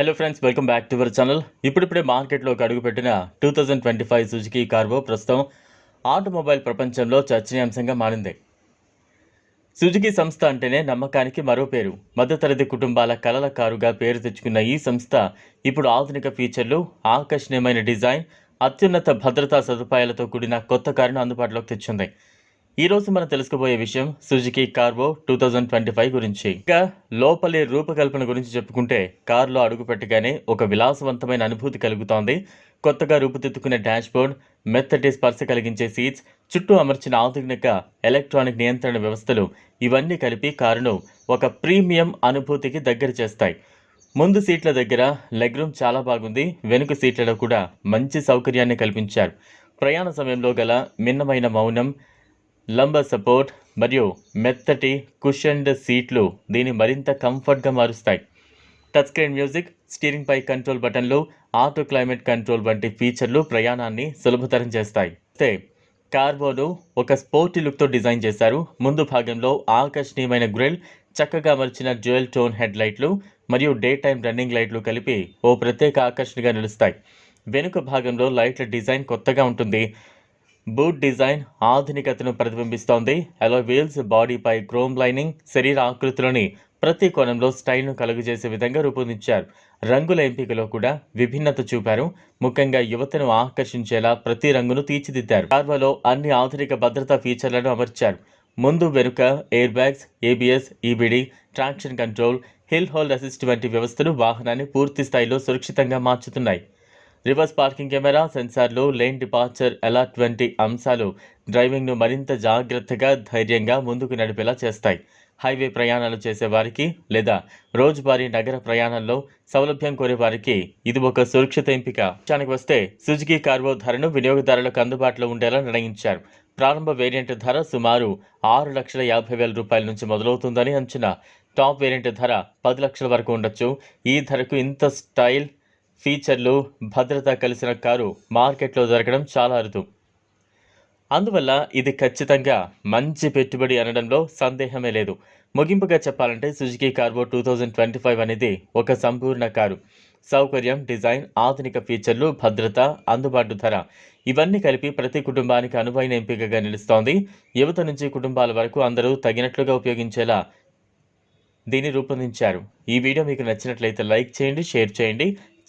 Hello friends welcome back to our channel ఇప్పుడిప్పుడే మార్కెట్లోకి అడుగుపెట్టిన two thousand twenty five Suzuki Carvo ప్రస్తుతం automobile ప్రపంచంలో చర్చనీయాంశంగా మారింది. సుజుకి సంస్థ అంటేనే నమ్మకానికి మరో పేరు. మధ్యతరగతి కుటుంబాల కలల కారుగా పేరు తెచ్చుకున్న ఈ సంస్థ ఇప్పుడు ఆధునిక ఫీచర్లు ఆకర్షణీయమైన డిజైన్ అత్యున్నత భద్రతా సదుపాయాలతో కూడిన కొత్త కారును అందుబాటులోకి తెచ్చింది. ఈ రోజు మనం తెలుసుకోబోయే విషయం Suzuki Carvo two thousand twenty five గురించి. ఇంకా లోపలి రూపకల్పన గురించి చెప్పుకుంటే కారులో అడుగు పెట్టగానే ఒక విలాసవంతమైన అనుభూతి కలుగుతోంది. కొత్తగా రూపుదిద్దుకునే డాష్బోర్డ్ మెత్తటి స్పర్శ కలిగించే సీట్స్ చుట్టూ అమర్చిన ఆధునిక ఎలక్ట్రానిక్ నియంత్రణ వ్యవస్థలు ఇవన్నీ కలిపి కారును ఒక ప్రీమియం అనుభూతికి దగ్గర చేస్తాయి. ముందు సీట్ల దగ్గర లెగ్ రూమ్ చాలా బాగుంది. వెనుక సీట్లలో కూడా మంచి సౌకర్యాన్ని కల్పించారు. ప్రయాణ సమయంలో గల మిన్నమైన మౌనం లంబ సపోర్ట్ మరియు మెత్తటి కుషన్డ్ సీట్లు దీన్ని మరింత కంఫర్ట్గా మారుస్తాయి. టచ్ స్క్రీన్ మ్యూజిక్ స్టీరింగ్ పై కంట్రోల్ బటన్లు ఆటో క్లైమేట్ కంట్రోల్ వంటి ఫీచర్లు ప్రయాణాన్ని సులభతరం చేస్తాయి. అయితే కార్బోను ఒక స్పోర్టీ లుక్తో డిజైన్ చేశారు. ముందు భాగంలో ఆకర్షణీయమైన గ్రిల్ చక్కగా అమర్చిన జ్యువెల్ టోన్ హెడ్ లైట్లు మరియు డే టైం రన్నింగ్ లైట్లు కలిపి ఓ ప్రత్యేక ఆకర్షణగా నిలుస్తాయి. వెనుక భాగంలో లైట్ల డిజైన్ కొత్తగా ఉంటుంది. బూట్ డిజైన్ ఆధునికతను ప్రతిబింబిస్తోంది. అలో వీల్స్ బాడీపై క్రోమ్ లైనింగ్ శరీర ఆకృతిలోని ప్రతి కోణంలో స్టైల్ను కలుగజేసే విధంగా రూపొందించారు. రంగుల ఎంపికలో కూడా విభిన్నత చూపారు. ముఖ్యంగా యువతను ఆకర్షించేలా ప్రతి రంగును తీర్చిదిద్దారు. కార్వాలో అన్ని ఆధునిక భద్రతా ఫీచర్లను అమర్చారు. ముందు వెనుక air bags ABS EBD traction control hill hold assist వంటి వ్యవస్థలు వాహనాన్ని పూర్తి స్థాయిలో సురక్షితంగా మార్చుతున్నాయి. రివర్స్ పార్కింగ్ కెమెరా సెన్సార్లు లేన్ డిపార్చర్ అలర్ట్ వంటి అంశాలు డ్రైవింగ్ను మరింత జాగ్రత్తగా ధైర్యంగా ముందుకు నడిపేలా చేస్తాయి. హైవే ప్రయాణాలు చేసేవారికి లేదా రోజువారీ నగర ప్రయాణాల్లో సౌలభ్యం కోరేవారికి ఇది ఒక సురక్షిత ఎంపిక. విషయానికి వస్తే సుజుకి కార్వో ధరను వినియోగదారులకు అందుబాటులో ఉండేలా నిర్ణయించారు. ప్రారంభ వేరియంట్ ధర సుమారు ఆరు లక్షల యాభై వేల రూపాయల నుంచి మొదలవుతుందని అంచనా. టాప్ వేరియంట్ ధర పది లక్షల వరకు ఉండొచ్చు. ఈ ధరకు ఇంత స్టైల్ ఫీచర్లు భద్రత కలిసిన కారు మార్కెట్లో దొరకడం చాలా అరుదు. అందువల్ల ఇది ఖచ్చితంగా మంచి పెట్టుబడి అనడంలో సందేహమే లేదు. ముగింపుగా చెప్పాలంటే Suzuki Carbo two thousand twenty five అనేది ఒక సంపూర్ణ కారు. సౌకర్యం డిజైన్ ఆధునిక ఫీచర్లు భద్రత అందుబాటు ధర ఇవన్నీ కలిపి ప్రతి కుటుంబానికి అనువైన ఎంపికగా నిలుస్తోంది. యువత నుంచి కుటుంబాల వరకు అందరూ తగినట్లుగా ఉపయోగించేలా దీన్ని రూపొందించారు. ఈ వీడియో మీకు నచ్చినట్లయితే లైక్ చేయండి షేర్ చేయండి.